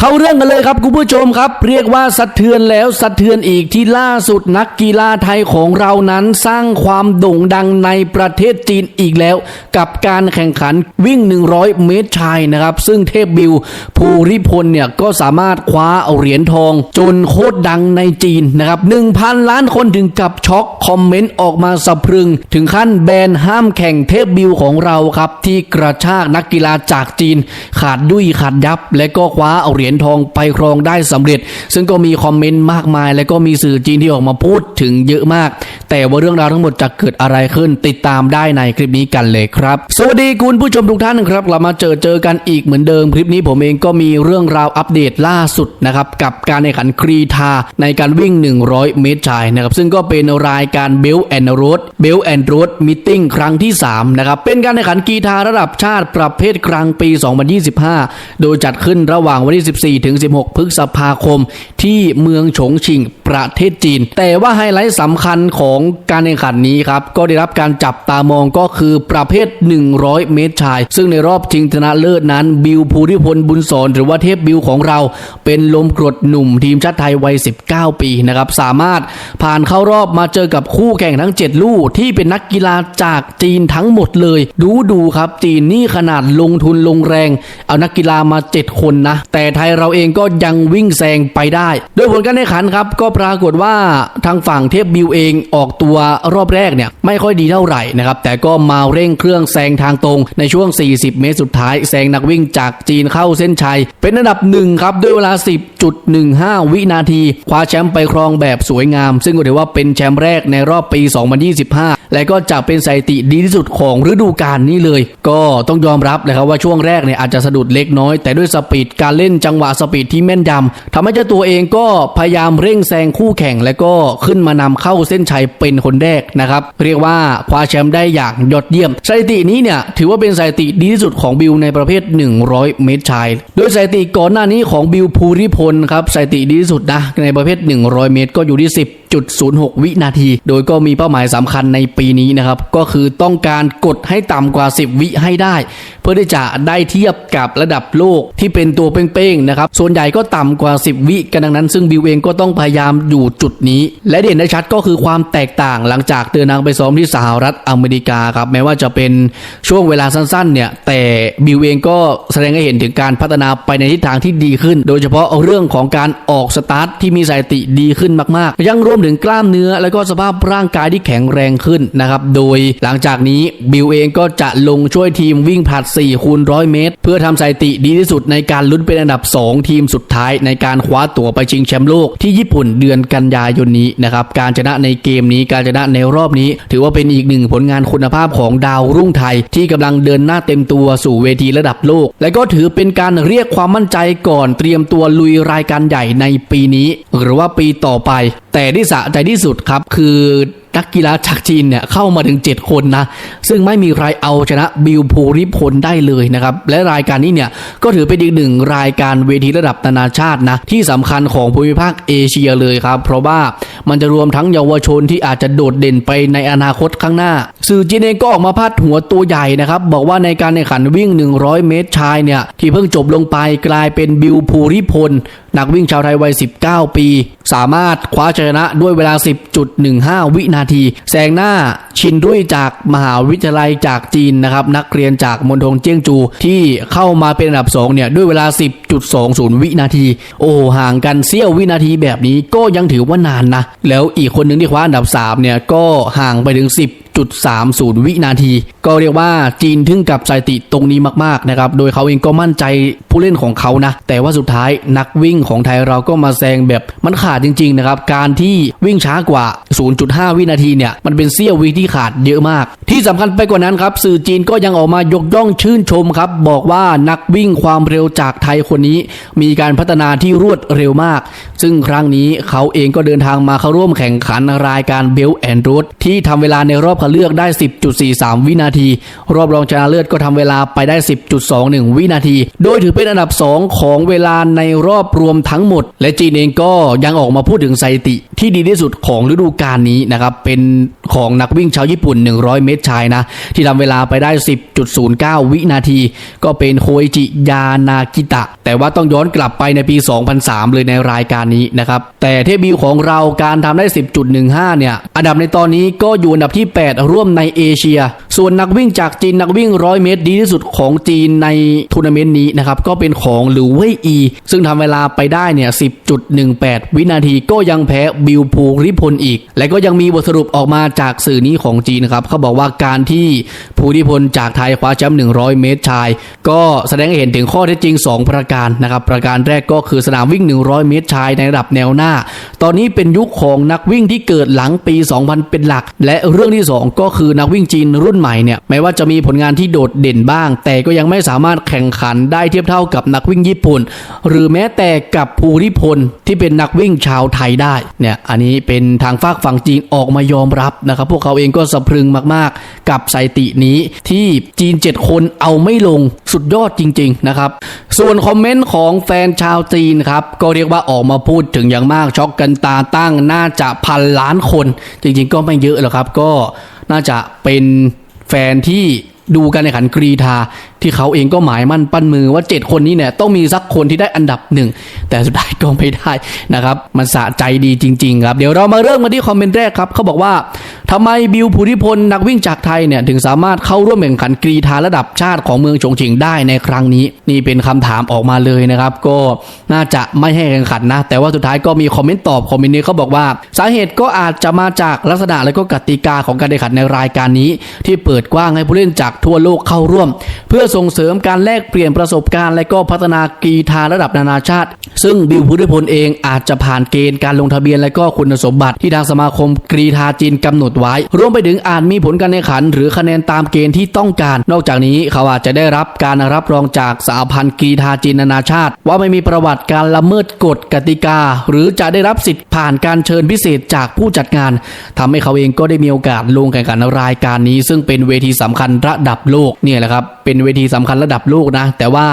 เข้าเรื่องกันเลยครับคุณผู้ชมครับ เรียกว่าสะเทือนแล้วสะเทือนอีกที่ล่าสุดนักกีฬาไทยของเรานั้นสร้างความโด่งดังในประเทศจีนอีกแล้ว กับการแข่งขันวิ่ง 100 เมตรชายนะครับ ซึ่งเทพบิวภูริพลเนี่ยก็สามารถคว้าเอาเหรียญทอง จนโคตรดังในจีนนะครับ1,000 ล้านคนถึงกับช็อกคอมเมนต์ออกมาสะพรึง ถึงขั้นแบนห้ามแข่งเทพบิวของเราครับที่กระชากนักกีฬาจากจีน ขาดดุยขาดยับ และก็คว้าเอาเหรียญทองไปครองได้สำเร็จ ซึ่งก็มีคอมเมนต์มากมาย และก็มีสื่อจีนที่ออกมาพูดถึงเยอะมาก แต่ว่าเรื่องราวทั้งหมดจะเกิดอะไรขึ้นติดตามได้ในคลิปนี้กันเลยครับ สวัสดีคุณผู้ชมทุกท่านครับกลับมาเจอเจอกันอีกเหมือนเดิม คลิปนี้ผมเองก็มีเรื่องราวอัปเดตล่าสุดนะครับกับการแข่งขันครีทาในการวิ่ง 100 เมตรชายนะครับซึ่งก็เป็นรายการเบลแอนด์โรดเบลแอนด์โรดมิทติ้งครั้งที่3นะครับเป็นการแข่งขันกีฬาระดับชาติประเภทกลางปี 2025 โดยจัดขึ้นระหว่างวันที่14ถึง16 พฤษภาคม ที่เมืองฉงชิ่งประเทศจีน แต่ว่าไฮไลท์สำคัญของการแข่งขันนี้ครับ ก็ได้รับการจับตามองก็คือประเภท 100 เมตรชาย ซึ่งในรอบชิงชนะเลิศนั้น บิวภูริพลบุญสอนหรือว่าเทพบิวของเรา เป็นลมกรดหนุ่มทีมชาติไทยวัย 19 ปีนะครับสามารถผ่านเข้ารอบมาเจอกับคู่แข่งทั้ง 7 ลู่ที่เป็นนักกีฬาจากจีนทั้งหมดเลย ดูดูครับจีนนี่ขนาดลงทุนลงแรง เอานักกีฬามา 7 คนนะ แต่ไทยเราเองก็ยังวิ่งแซงไปได้ โดยผลการแข่งขันครับก็ปรากฏว่าทางฝั่งเทพบิวเองออกตัวรอบแรกเนี่ยไม่ค่อยดีเท่าไหร่นะครับแต่ก็มาเร่งเครื่องแซงทางตรงในช่วง 40 เมตรสุดท้ายแซงนักวิ่งจากจีนเข้าเส้นชัย เป็นอันดับหนึ่งครับด้วยเวลา 10.15 วินาที คว้าแชมป์ไปครองแบบสวยงาม ซึ่งก็ถือว่าเป็นแชมป์แรกในรอบปี 2025 และก็จะเป็นสถิติดีที่สุดของฤดูกาลนี้เลย ก็ต้องยอมรับเลยครับว่าช่วงแรกเนี่ยอาจจะสะดุดเล็กน้อย แต่ด้วยสปีดการเล่นจังหวะสปีดที่แม่นยำทำให้เจ้าตัวเองก็พยายามเร่งแซงคู่แข่ง และก็ขึ้นมานำเข้าเส้นชัยเป็นคนแรกนะครับ เรียกว่าคว้าแชมป์ได้อย่างยอดเยี่ยมสถิตินี้เนี่ยถือว่าเป็นสถิติดีที่สุดของบิลในประเภท 100 เมตรชาย โดยสถิติก่อนหน้านี้ของบิลภูริพลครับสถิติดีที่สุดนะในประเภท 100 เมตรก็อยู่ที่10.06 วินาที โดยก็มีเป้าหมายสำคัญในปีนี้นะครับ ก็คือต้องการกดให้ต่ำกว่า 10 วิให้ได้ เพื่อที่จะได้เทียบกับระดับโลกที่เป็นตัวเป้งๆนะครับ ส่วนใหญ่ก็ต่ำกว่า 10 วิกันดังนั้น ซึ่งบิวเองก็ต้องพยายามอยู่จุดนี้ และเด่นได้ชัดก็คือความแตกต่างหลังจากเดินทางไปซ้อมที่สหรัฐอเมริกาครับแม้ว่าจะเป็นช่วงเวลาสั้นๆเนี่ยแต่บิวเองก็แสดงให้เห็นถึงการพัฒนาไปในทิศทางที่ดีขึ้น โดยเฉพาะเรื่องของการออกสตาร์ทที่มีสถิติดีขึ้นมากๆ ยังรวมถึงกล้ามเนื้อและก็สภาพร่างกายที่แข็งแรงขึ้นนะครับ โดยหลังจากนี้บิวเองก็จะลงช่วยทีมวิ่งผลัด4คูณร้อยเมตร เพื่อทำสถิติดีที่สุดในการลุ้นเป็นอันดับ 2 ทีมสุดท้ายในการคว้าตั๋วไปชิงแชมป์โลกที่ญี่ปุ่นเดือนกันยายนนี้นะครับการชนะในเกมนี้การชนะในรอบนี้ ถือว่าเป็นอีกหนึ่งผลงานคุณภาพของดาวรุ่งไทย ที่กำลังเดินหน้าเต็มตัวสู่เวทีระดับโลก และก็ถือเป็นการเรียกความมั่นใจก่อนเตรียมตัวลุยรายการใหญ่ในปีนี้ หรือว่าปีต่อไป แต่ที่สะใจที่สุดครับ คือนักกีฬาจากจีนเนี่ยเข้ามาถึง 7 คนนะ ซึ่งไม่มีใครเอาชนะบิลภูริพลได้เลยนะครับ และรายการนี้เนี่ยก็ถือเป็นอีกหนึ่งรายการเวทีระดับนานาชาตินะ ที่สำคัญของภูมิภาคเอเชียเลยครับ เพราะว่ามันจะรวมทั้งเยาวชนที่อาจจะโดดเด่นไปในอนาคตข้างหน้า สื่อจีนเองก็ออกมาพาดหัวตัวใหญ่นะครับ บอกว่าในการแข่งขันวิ่ง 100 เมตรชายเนี่ยที่เพิ่งจบลงไปกลายเป็นบิลภูริพลนักวิ่งชาวไทยวัย 19 ปี สามารถคว้าชัยนะด้วยเวลา 10.15 วินาทีแซงหน้าชินรุ่ยจากมหาวิทยาลัยจากจีนนะครับนักเรียนจากมณฑลเจียงจู ที่เข้ามาเป็นอันดับ2เนี่ยด้วยเวลา 10.20 วินาที โอ้ห่างกันเสี้ยววินาทีแบบนี้ก็ยังถือว่านานนะ แล้วอีกคนหนึ่งที่คว้าอันดับ3เนี่ยก็ห่างไปถึง 10 30 วินาที ก็เรียกว่าจีนถึงกับสถิติตรงนี้มากๆนะครับ โดยเขาเองก็มั่นใจผู้เล่นของเขานะ แต่ว่าสุดท้ายนักวิ่งของไทยเราก็มาแซงแบบมันขาดจริงๆนะครับ การที่วิ่งช้ากว่า 0.5 วินาทีเนี่ย มันเป็นเสี้ยววิที่ขาดเยอะมาก ที่สำคัญไปกว่านั้นครับ สื่อจีนก็ยังออกมายกย่องชื่นชมครับ บอกว่านักวิ่งความเร็วจากไทยคนนี้ มีการพัฒนาที่รวดเร็วมาก ซึ่งครั้งนี้เขาเองก็เดินทางมาเข้าร่วมแข่งขันรายการเบลแอนด์รดที่ทำเวลาในรอบคัเลือกได้ 10.43 วินาที รอบรองชนะเลิศก็ทำเวลาไปได้ 10.21 วินาที โดยถือเป็นอันดับ 2 ของเวลาในรอบรวมทั้งหมด และจีนเองก็ยังออกมาพูดถึงสถิติ ที่ดีที่สุดของฤดูกาลนี้นะครับ เป็นของนักวิ่งชาวญี่ปุ่น 100 เมตรชายนะ ที่ทำเวลาไปได้ 10.09 วินาที ก็เป็นโคอิจิยานากิตะ แต่ว่าต้องย้อนกลับไปในปี 2003 เลยในรายการนี้นะครับแต่เทบิวของเราการทำได้ 10.15 เนี่ย อันดับในตอนนี้ก็อยู่อันดับที่ 8ร่วมในเอเชีย ส่วนนักวิ่งจากจีนนักวิ่ง 100 เมตร ดีที่สุดของจีนในทัวร์นาเมนต์นี้นะครับ ก็เป็นของหลิวเว่ยอี ซึ่งทำเวลาไปได้เนี่ย10.18 วินาทีก็ยังแพ้บิวภูริพลอีก และก็ยังมีบทสรุปออกมาจากสื่อนี้ของจีนนะครับเขาบอกว่าการที่ภูริพลจากไทยคว้าแชมป์100 เมตรชาย ก็แสดงให้เห็นถึงข้อเท็จจริง 2 ประการนะครับประการแรกก็คือสนามวิ่ง 100 เมตรชายในระดับแนวหน้า ตอนนี้เป็นยุคของนักวิ่งที่เกิดหลังปี 2000 เป็นหลัก และเรื่องที่ 2ก็คือนักวิ่งจีนรุ่นใหม่เนี่ยแม้ว่าจะมีผลงานที่โดดเด่นบ้าง แต่ก็ยังไม่สามารถแข่งขันได้เทียบเท่ากับนักวิ่งญี่ปุ่น หรือแม้แต่กับภูริพลที่เป็นนักวิ่งชาวไทยได้เนี่ยอันนี้เป็นทางฝากฝั่งจีนออกมายอมรับนะครับพวกเขาเองก็สะพรึงมากๆ กับสถิตินี้ที่จีน 7 คนเอาไม่ลงสุดยอดจริง ๆ นะครับ ส่วนคอมเมนต์ของแฟนชาวจีนครับ ก็เรียกว่าออกมาพูดถึงอย่างมากช็อกกันตาตั้งน่าจะพันล้านคน จริง ๆ ก็ไม่เยอะหรอกครับ ก็ น่าจะเป็นแฟนที่ดูการแข่งขันกรีธา ที่เขาเองก็หมายมั่นปั้นมือว่า 7 คนนี้เนี่ยต้องมีสักคนที่ได้อันดับหนึ่งแต่สุดท้ายก็ไม่ได้นะครับ มันสะใจดีจริง ๆ ครับ เดี๋ยวเรามาเริ่มกันที่คอมเมนต์แรกครับเขาบอกว่าทำไมบิวภูริพลนักวิ่งจากไทยเนี่ยถึงสามารถเข้าร่วมแข่งขันกรีธาระดับชาติของเมืองฉงชิงได้ในครั้งนี้ นี่เป็นคำถามออกมาเลยนะครับ ก็น่าจะไม่ให้แข่งขันนะ แต่ว่าสุดท้ายก็มีคอมเมนต์ตอบคอมเมนต์นี้เขาบอกว่า สาเหตุก็อาจจะมาจากลักษณะและก็กติกาของการแข่งขันในรายการนี้ ที่เปิดกว้างให้ผู้เล่นจากทั่วโลกเข้าร่วม เพื่อส่งเสริมการแลกเปลี่ยนประสบการณ์ และก็พัฒนากรีธาระดับนานาชาติ ซึ่งบิวพุทธิพลเองอาจจะผ่านเกณฑ์การลงทะเบียน และก็คุณสมบัติที่ทางสมาคมกรีธาจีนกำหนดไว้ รวมไปถึงอาจมีผลการแข่งขัน หรือคะแนนตามเกณฑ์ที่ต้องการ นอกจากนี้เขาอาจจะได้รับการรับรองจากสหพันธ์กรีธาจีนนานาชาติ ว่าไม่มีประวัติการละเมิดกฎกติกา หรือจะได้รับสิทธิ์ผ่านการเชิญพิเศษจากผู้จัดงานทำให้เขาเองก็ได้มีโอกาสลงแข่งขันรายการนี้ ซึ่งเป็นเวทีสำคัญระดับโลกเนี่ยแหละครับเป็นเวทีสำคัญระดับโลกนะ แต่ว่า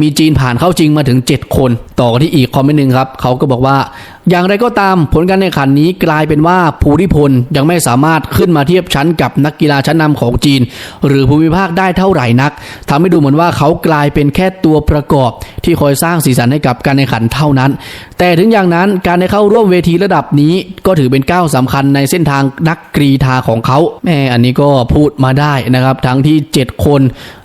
มีจีนผ่านเข้าจริงมาถึง 7 คน ต่อกันที่อีกคอมเมนต์หนึ่งครับเขาก็บอกว่า อย่างไรก็ตามผลการแข่งขันนี้กลายเป็นว่าภูริพลยังไม่สามารถขึ้นมาเทียบชั้นกับนักกีฬาชั้นนำของจีน หรือภูมิภาคได้เท่าไหร่นักทำให้ดูเหมือนว่าเขากลายเป็นแค่ตัวประกอบ ที่คอยสร้างสีสันให้กับการแข่งขันเท่านั้น แต่ถึงอย่างนั้นการได้เข้าร่วมเวทีระดับนี้ ก็ถือเป็นก้าวสำคัญในเส้นทางนักกรีธาของเขาแม่อันนี้ก็พูดมาได้นะครับทั้งที่ 7 คน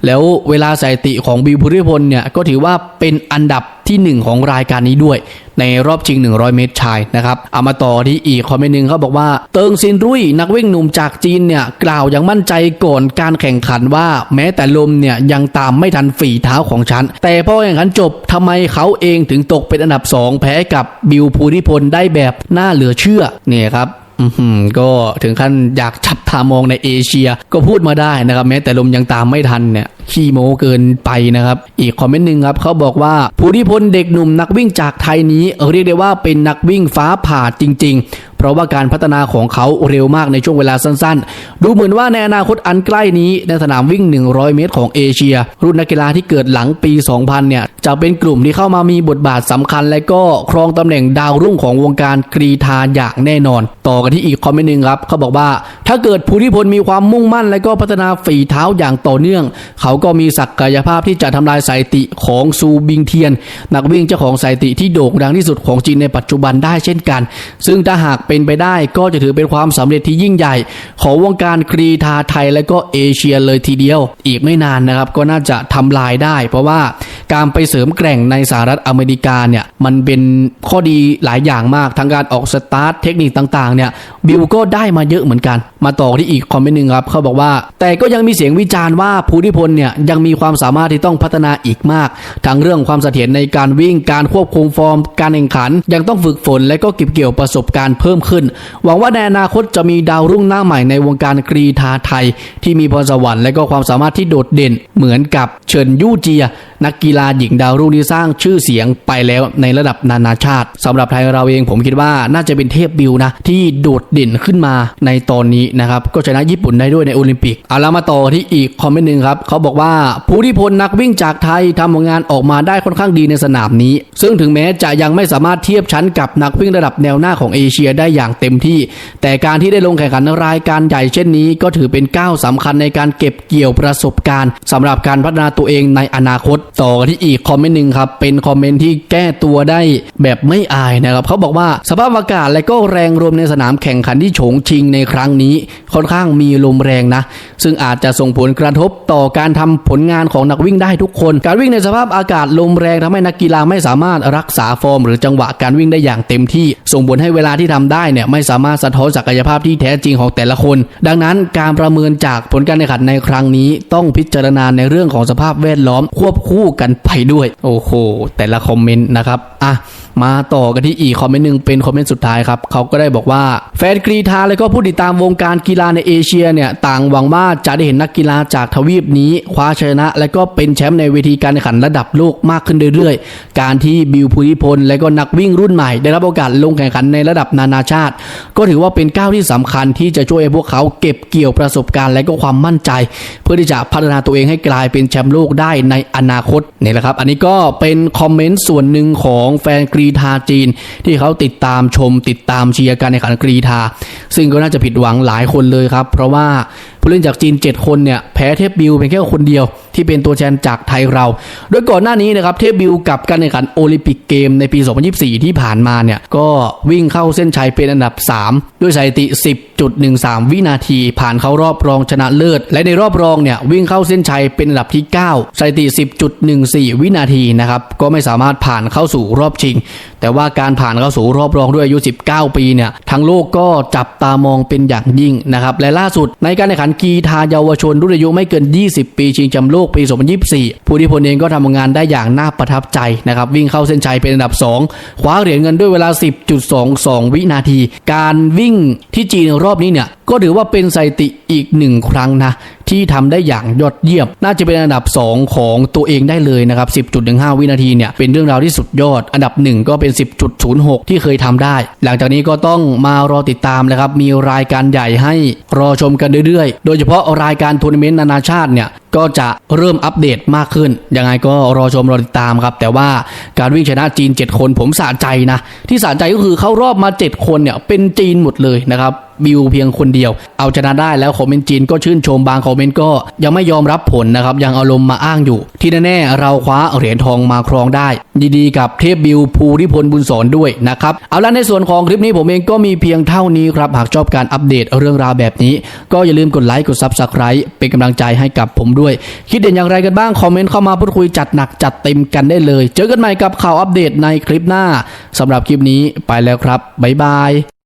แล้วเวลาสถิติของบิวภูริพลเนี่ยก็ถือว่าเป็นอันดับ ที่ 1 ของรายการนี้ด้วย ในรอบชิง 100 เมตรชายนะครับเอามาต่อที่อีกคอมเมนต์หนึ่งเขาบอกว่า เติงซินรุ่ยนักวิ่งหนุ่มจากจีนเนี่ยกล่าวอย่างมั่นใจก่อนการแข่งขันว่า แม้แต่ลมเนี่ยยังตามไม่ทันฝีเท้าของฉัน แต่พอแข่งขันจบทำไมเขาเองถึงตกเป็นอันดับ 2 แพ้กับบิวภูริพลได้แบบน่าเหลือเชื่อเนี่ยครับอือหือก็ถึงขั้นอยากจับตามองในเอเชียก็พูดมาได้นะครับ แม้แต่ลมยังตามไม่ทันเนี่ย ขี้โม้เกินไปนะครับ อีกคอมเมนต์หนึ่งครับเขาบอกว่าภูริพลเด็กหนุ่มนักวิ่งจากไทยนี้ เรียกได้ว่าเป็นนักวิ่งฟ้าผ่าจริง ๆ เพราะว่าการพัฒนาของเขาเร็วมากในช่วงเวลาสั้นๆ ดูเหมือนว่าในอนาคตอันใกล้นี้ในสนามวิ่ง 100 เมตรของเอเชีย รุ่นนักกีฬาที่เกิดหลังปี 2000 เนี่ยจะเป็นกลุ่มที่เข้ามามีบทบาทสำคัญ และก็ครองตำแหน่งดาวรุ่งของวงการกรีธาอย่างแน่นอน ต่อกันที่อีกคอมเมนต์หนึ่งครับเขาบอกว่า ถ้าเกิดภูริพลมีความมุ่งมั่น และก็พัฒนาฝีเท้าอย่างต่อเนื่อง เขาก็มีศักยภาพที่จะทำลายสายติของซูบิงเทียน นักวิ่งเจ้าของสายติที่โด่งดังที่สุดของจีนในปัจจุบันได้เช่นกัน ซึ่งถ้าหากเป็นไปได้ก็จะถือเป็นความสำเร็จที่ยิ่งใหญ่ ของวงการกรีธาไทยและก็เอเชียเลยทีเดียว อีกไม่นานนะครับก็น่าจะทำลายได้ เพราะว่า การไปเสริมแกร่งในสหรัฐอเมริกาเนี่ยมันเป็นข้อดีหลายอย่างมากทั้งการออกสตาร์ทเทคนิคต่างๆเนี่ยบิลก็ได้มาเยอะเหมือนกัน มาต่อที่อีกคอมเมนต์หนึ่งครับเขาบอกว่า แต่ก็ยังมีเสียงวิจารณ์ว่าภูริพลเนี่ยยังมีความสามารถที่ต้องพัฒนาอีกมาก ทั้งเรื่องความเสถียรในการวิ่งการควบคุมฟอร์ม การแข่งขัน ยังต้องฝึกฝนและก็เก็บเกี่ยวประสบการณ์เพิ่มขึ้น หวังว่าในอนาคตจะมีดาวรุ่งหน้าใหม่ในวงการกรีธาไทย ที่มีพรสวรรค์และก็ความสามารถที่โดดเด่นเหมือนกับเฉินยู่เจีย นักกีฬาหญิงดาวรุ่งที่สร้างชื่อเสียงไปแล้วในระดับนานาชาติสำหรับไทยเราเองผมคิดว่าน่าจะเป็นเทพบิวนะที่โดดเด่นขึ้นมาในตอนนี้นะครับก็ชนะญี่ปุ่นได้ด้วยในโอลิมปิกเอาละมาต่อที่อีกคอมเมนต์หนึ่งครับเขาบอกว่าภูริพลนักวิ่งจากไทยทำผลงานออกมาได้ค่อนข้างดีในสนามนี้ ซึ่งถึงแม้จะยังไม่สามารถเทียบชั้นกับนักวิ่งระดับแนวหน้าของเอเชียได้อย่างเต็มที่ แต่การที่ได้ลงแข่งขันรายการใหญ่เช่นนี้ ก็ถือเป็นก้าวสำคัญในการเก็บเกี่ยวประสบการณ์สำหรับการพัฒนาตัวเองในอนาคต ต่อกันที่อีกคอมเมนต์หนึ่งครับ เป็นคอมเมนต์ที่แก้ตัวได้แบบไม่อายนะครับ เขาบอกว่าสภาพอากาศและก็แรงลมในสนามแข่งขันที่โฉงชิงในครั้งนี้ ค่อนข้างมีลมแรงนะ ซึ่งอาจจะส่งผลกระทบต่อการทำผลงานของนักวิ่งได้ทุกคน การวิ่งในสภาพอากาศลมแรงทำให้นักกีฬาไม่สามารถรักษาฟอร์ม หรือจังหวะการวิ่งได้อย่างเต็มที่ ส่งผลให้เวลาที่ทำได้เนี่ยไม่สามารถสะท้อนศักยภาพที่แท้จริงของแต่ละคน ดังนั้นการประเมินจากผลการแข่งขันในครั้งนี้ ต้องพิจารณาในเรื่องของสภาพแวดล้อมควบคู่กันไปด้วย โอ้โห แต่ละคอมเมนต์นะครับอะมาต่อกันที่อีกคอมเมนต์หนึ่งเป็นคอมเมนต์สุดท้ายครับเขาก็ได้บอกว่าแฟนกรีธาและก็ผู้ติดตามวงการกีฬาในเอเชียเนี่ยต่างหวังว่าจะได้เห็นนักกีฬาจากทวีปนี้คว้าชนะ และก็เป็นแชมป์ในเวทีการแข่งขันระดับโลกมากขึ้นเรื่อยๆ การที่บิวภูริพล และก็นักวิ่งรุ่นใหม่ ได้รับโอกาสลงแข่งขันในระดับนานาชาติ ก็ถือว่าเป็นก้าวที่สำคัญที่จะช่วยให้พวกเขาเก็บเกี่ยวประสบการณ์และก็ความมั่นใจ เพื่อที่จะพัฒนาตัวเองให้กลายเป็นแชมป์โลกได้ในอนาคตนี่แหละครับ อันนี้ก็เป็นคอมเมนต์ส่วนหนึ่งของแฟนกรีธาจีน ที่เขาติดตามชมติดตามเชียร์การแข่งขันกรีธาซึ่งก็น่าจะผิดหวังหลายคนเลยครับ เพราะว่าผู้เล่นจากจีน 7 คนเนี่ยแพ้เทพบิวเพียงแค่คนเดียวที่เป็นตัวแทนจากไทยเรา โดยก่อนหน้านี้นะครับเทพบิวกับการแข่งขันโอลิมปิกเกมในปี 2024 ที่ผ่านมาเนี่ยก็วิ่งเข้าเส้นชัยเป็นอันดับ 3 ด้วยสถิติ 10.13 วินาที ผ่านเข้ารอบรองชนะเลิศ และในรอบรองเนี่ยวิ่งเข้าเส้นชัยเป็นอันดับที่ 9 สถิติ 10.14 วินาทีนะครับก็ไม่สามารถผ่านเข้าสู่รอบชิง แต่ว่าการผ่านเข้าสู่รอบรองด้วยอายุ 19 ปีเนี่ยทั้งโลกก็จับตามองเป็นอย่างยิ่งนะครับและล่าสุดในการแข่งขันกีฬาเยาวชนรุ่นอายุไม่เกิน 20 ปีชิงแชมป์โลกปี 2024ผู้ที่พลเองก็ทำงานได้อย่างน่าประทับใจนะครับวิ่งเข้าเส้นชัยเป็นอันดับ 2 คว้าเหรียญเงินด้วยเวลา 10.22 วินาที การวิ่งที่จีนรอบนี้เนี่ยก็ถือว่าเป็นสถิติอีกหนึ่งครั้งนะที่ทำได้อย่างยอดเยี่ยม น่าจะเป็นอันดับ 2 ของตัวเองได้เลยนะครับ 10.15 วินาทีเนี่ยเป็นเรื่องราวที่สุดยอด อันดับ 1 ก็เป็น 10.06 ที่เคยทำได้ หลังจากนี้ก็ต้องมารอติดตามนะครับ มีรายการใหญ่ให้รอชมกันเรื่อยๆโดยเฉพาะรายการทัวร์นาเมนต์นานาชาติเนี่ยก็จะเริ่มอัปเดตมากขึ้น ยังไงก็รอชมรอติดตามครับ แต่ว่าการวิ่งชนะจีน 7 คนผมสะใจนะ ที่สะใจก็คือเข้ารอบมา 7 คนเนี่ยเป็นจีนหมดเลยนะครับบิวเพียงคนเดียว เอาชนะได้แล้วคอมเมนต์จีนก็ชื่นชมบางคอมเมนต์ก็ยังไม่ยอมรับผลนะครับ ยังเอาลมณ์มาอ้างอยู่ ที่แน่ๆเราคว้าเหรียญทองมาครองได้ ยินดีกับเทพบิวภูริพลบุญสอนด้วยนะครับ เอาละในส่วนของคลิปนี้ผมเองก็มีเพียงเท่านี้ครับ หากชอบการอัปเดตเรื่องราวแบบนี้ ก็อย่าลืมกดไลค์กด Subscribe เป็นกำลังใจให้กับผมด้วย คิดเห็นอย่างไรกันบ้าง คอมเมนต์เข้ามาพูดคุยจัดหนักจัดเต็มกันได้เลย เจอกันใหม่กับข่าวอัปเดตในคลิปหน้าสำหรับคลิปนี้ไปแล้วครับบ๊ายบาย